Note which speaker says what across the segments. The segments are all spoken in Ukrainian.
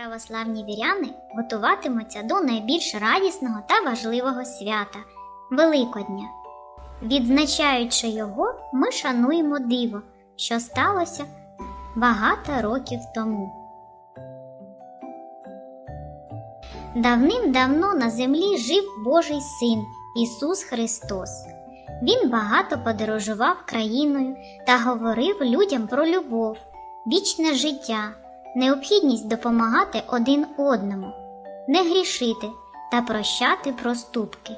Speaker 1: православні віряни готуватимуться до найбільш радісного та важливого свята Великодня. Відзначаючи його, ми шануємо диво, що сталося багато років тому. Давним-давно на землі жив Божий син Ісус Христос. Він багато подорожував країною та говорив людям про любов, вічне життя, необхідність допомагати один одному, не грішити та прощати проступки.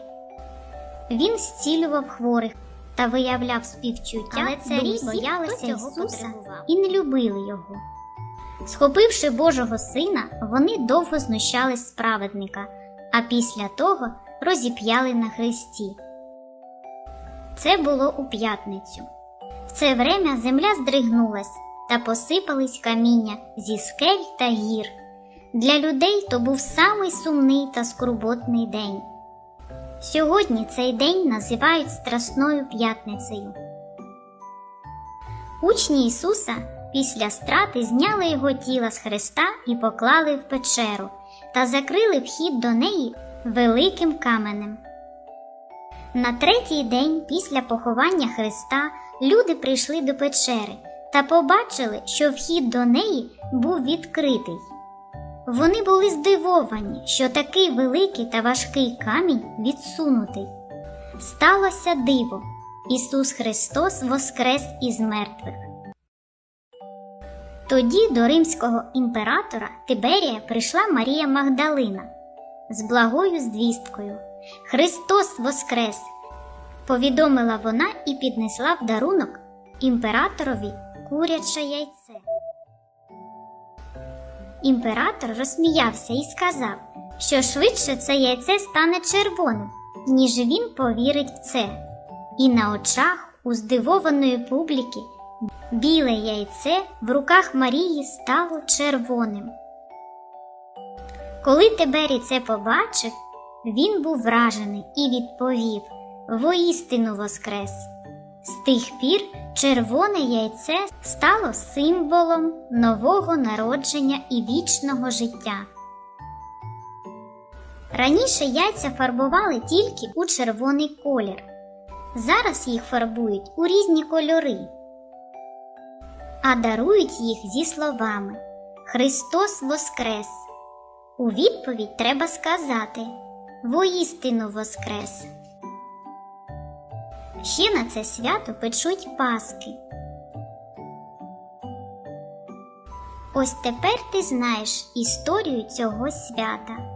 Speaker 1: Він зцілював хворих та виявляв співчуття,
Speaker 2: Але царі боялися Ісуса
Speaker 1: і не любили його. Схопивши Божого сина, вони довго знущались з праведника, а після того розіп'яли на хресті. Це було у п'ятницю. В це время земля здригнулась та посипались каміння зі скель та гір. Для людей то був самий сумний та скорботний день. Сьогодні цей день називають Страсною п'ятницею. Учні Ісуса після страти зняли його тіло з хреста і поклали в печеру та закрили вхід до неї великим каменем. На третій день після поховання Христа люди прийшли до печери та побачили, що вхід до неї був відкритий. Вони були здивовані, що такий великий та важкий камінь відсунутий. Сталося диво. Ісус Христос воскрес із мертвих. Тоді до римського імператора Тиберія прийшла Марія Магдалина з благою звісткою. Христос воскрес! Повідомила вона і піднесла в дарунок імператорові куряче яйце. Імператор розсміявся і сказав, що швидше це яйце стане червоним, ніж він повірить в це. І на очах у здивованої публіки біле яйце в руках Марії стало червоним. Коли Тиберій це побачив, він був вражений і відповів воістину воскрес. З тих пір червоне яйце стало символом нового народження і вічного життя. Раніше яйця фарбували тільки у червоний колір. Зараз їх фарбують у різні кольори, а дарують їх зі словами Христос Воскрес. У відповідь треба сказати Воістину Воскрес. Ще на це свято печуть паски. Ось тепер ти знаєш історію цього свята.